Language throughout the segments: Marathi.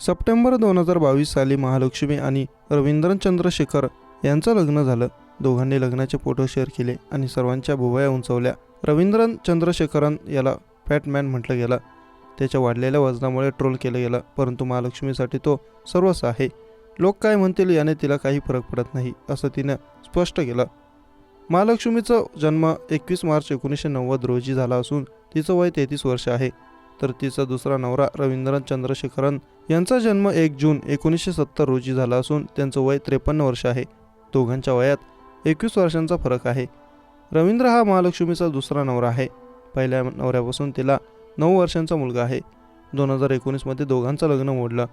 सप्टेंबर दोन हजार बावीस साली महालक्ष्मी आणि रवींद्रन चंद्रशेखर यांचं लग्न झालं. दोघांनी लग्नाचे फोटो शेअर केले आणि सर्वांच्या भुवया उंचवल्या. रवींद्रन चंद्रशेखरन याला फॅटमॅन म्हटलं गेलं. त्याच्या वाढलेल्या वजनामुळे ट्रोल केलं गेलं परंतु महालक्ष्मीसाठी तो सर्वच आहे. लोक काय म्हणतील याने तिला काही फरक पडत नाही असं तिनं स्पष्ट केलं. महालक्ष्मीचा जन्म एकवीस मार्च एकोणीसशे नव्वद रोजी झाला असून तिचं वय तेहतीस वर्ष आहे. तर तिचा दुसरा नवरा रवींद्रन चंद्रशेखरन. यांचा जन्म एक जून एकोणीसशे सत्तर रोजी झाला असून त्यांचं वय त्रेपन्न वर्ष आहे. दोघांच्या वयात एकवीस वर्षांचा फरक आहे. रवींद्र हा महालक्ष्मीचा दुसरा नवरा आहे. पहिल्या नवऱ्यापासून तिला नऊ वर्षांचा मुलगा आहे. दोन हजार एकोणीसमध्ये दोघांचं लग्न मोडलं.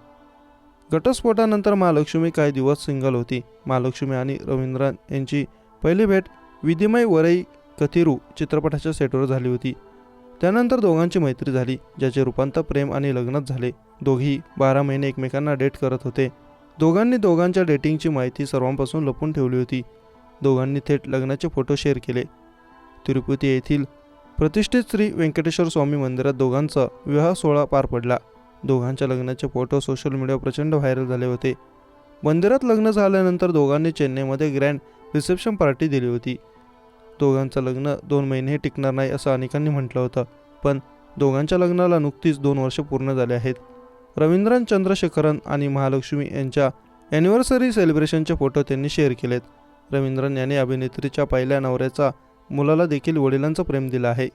घटस्फोटानंतर महालक्ष्मी काही दिवस सिंगल होती. महालक्ष्मी आणि रवींद्रन यांची पहिली भेट विधिमय वरई कथिरू चित्रपटाच्या सेटवर झाली होती. त्यानंतर दोघांची मैत्री झाली ज्याचे रूपांतर प्रेम आणि लग्नात झाले. दोघेही बारा महिने एकमेकांना डेट करत होते. दोघांनी दोघांच्या डेटिंगची माहिती सर्वांपासून लपून ठेवली होती. दोघांनी थेट लग्नाचे फोटो शेअर केले. तिरुपती येथील प्रतिष्ठित श्री व्यंकटेश्वर स्वामी मंदिरात दोघांचा विवाह सोहळा पार पडला. दोघांच्या लग्नाचे फोटो सोशल मीडियावर प्रचंड व्हायरल झाले होते. मंदिरात लग्न झाल्यानंतर दोघांनी चेन्नईमध्ये ग्रँड रिसेप्शन पार्टी दिली होती. दोघांचं लग्न दोन महिनेही टिकणार नाही असं अनेकांनी म्हटलं होतं. पण दोघांच्या लग्नाला नुकतीच दोन वर्ष पूर्ण झाले आहेत. रवींद्रन चंद्रशेखरन आणि महालक्ष्मी यांच्या ॲनिव्हर्सरी सेलिब्रेशनचे फोटो त्यांनी शेअर केलेत. रवींद्रन यांनी अभिनेत्रीच्या पहिल्या नवऱ्याचा मुलाला देखील वडिलांचं प्रेम दिलं आहे.